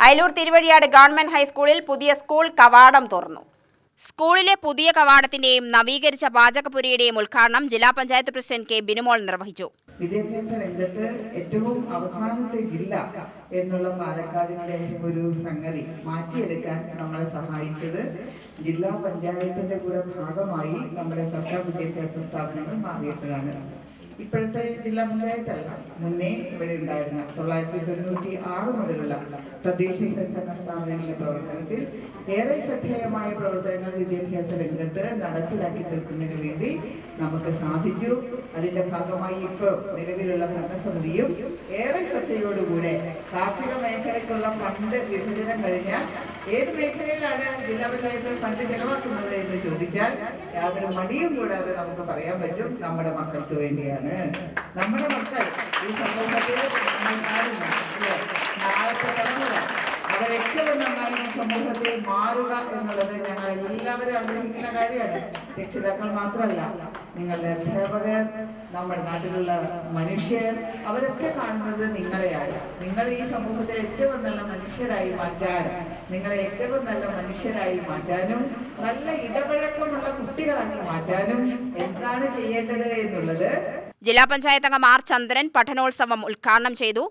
Ayalur Thiruvazhiyad government ഹൈസ്കൂളിൽ പുതിയ school കവാടം തുറന്നു. സ്കൂളിലെ പുതിയ കവാടത്തിന്റെയും നവീകരിച്ച പാചകപുരയുടെയും ഉദ്ഘാടനം ജില്ലാ പഞ്ചായത്ത് പ്രസിഡന്റ് കെ ബിനുമോൾ നിർവഹിച്ചു. വിദ്യാഭ്യാസ രംഗത്ത് ഏറ്റവും അവസാനത്തെ ജില്ല എന്നുള്ള പാലക്കാടിന്റെ ഒരു സംഗതി മാറ്റിയെടുക്കാൻ നമ്മളെ സഹായിച്ചത് ജില്ലാ പഞ്ചായത്തിന്റെ കൂടെ ഭാഗമായി നമ്മുടെ സർക്കാർ വിദ്യാഭ്യാസ സ്ഥാപനങ്ങൾ മാറിയപ്പോഴാണ്. ഇപ്പോഴത്തെ ജില്ലാ പഞ്ചായത്തല്ല മുന്നേ ഇവിടെ ഉണ്ടായിരുന്ന തൊള്ളായിരത്തി തൊണ്ണൂറ്റി ആറ് മുതലുള്ള തദ്ദേശ സ്വയംഭരണ സ്ഥാപനങ്ങളുടെ പ്രവർത്തനത്തിൽ ഏറെ ശ്രദ്ധേയമായ പ്രവർത്തനങ്ങൾ വിദ്യാഭ്യാസ രംഗത്ത് നടപ്പിലാക്കി തീർക്കുന്നതിന് വേണ്ടി നമുക്ക് സാധിച്ചു. അതിന്റെ ഭാഗമായി ഇപ്പോൾ നിലവിലുള്ള ഭരണസമിതിയും ഏറെ ശ്രദ്ധയോടുകൂടെ കാർഷിക മേഖലയ്ക്കുള്ള ഫണ്ട് വിഭജനം കഴിഞ്ഞാൽ ഏത് മേഖലയിലാണ് ജില്ലാ പഞ്ചായത്തിൽ ഫണ്ട് ചെലവാക്കുന്നത് എന്ന് ചോദിച്ചാൽ യാതൊരു മടിയും കൂടാതെ നമുക്ക് പറയാൻ പറ്റും നമ്മുടെ മക്കൾക്ക് വേണ്ടിയാണ്. നമ്മുടെ മക്കൾ ഈ സമൂഹത്തിൽ? നാളത്തെ തലമുറ. അവരേറ്റവും നന്നായി ഈ സമൂഹത്തിൽ മാറുക എന്നുള്ളത്? ഞങ്ങൾ എല്ലാവരും ആഗ്രഹിക്കുന്ന കാര്യമാണ്. രക്ഷിതാക്കൾ മാത്രമല്ല നിങ്ങളുടെ അധ്യാപകർ നമ്മുടെ നാട്ടിലുള്ള മനുഷ്യർ അവരൊക്കെ കാണുന്നത് നിങ്ങളെയാണ്. നിങ്ങൾ ഈ സമൂഹത്തിൽ ഏറ്റവും നല്ല മനുഷ്യരായി മാറ്റാൻ നിങ്ങളെ ഏറ്റവും നല്ല മനുഷ്യരായി മാറ്റാനും നല്ല ഇടപഴക്കമുള്ള കുട്ടികളാക്കി മാറ്റാനും എന്താണ് ചെയ്യേണ്ടത് എന്നുള്ളത് ജില്ലാ പഞ്ചായത്ത് അംഗം ആർ ചന്ദ്രൻ പഠനോത്സവം ഉദ്ഘാടനം ചെയ്തു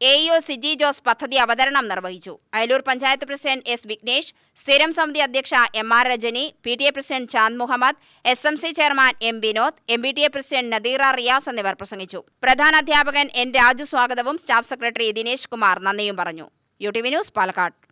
എ ഇഒ സിജി ജോസ് പദ്ധതി അവതരണം നിർവഹിച്ചു. അയലൂർ പഞ്ചായത്ത് പ്രസിഡന്റ് എസ് വിഘ്നേഷ് സ്ഥിരം സമിതി അധ്യക്ഷ M R Rajani P T A president Chand Muhammad S M C chairman M Vinod M B T A president Nadeera Riyas എന്നിവർ പ്രസംഗിച്ചു. പ്രധാന അധ്യാപകൻ എൻ രാജു സ്വാഗതവും സ്റ്റാഫ് സെക്രട്ടറി ദിനേശ് കുമാർ നന്ദിയും പറഞ്ഞു. U T V news Palakkad.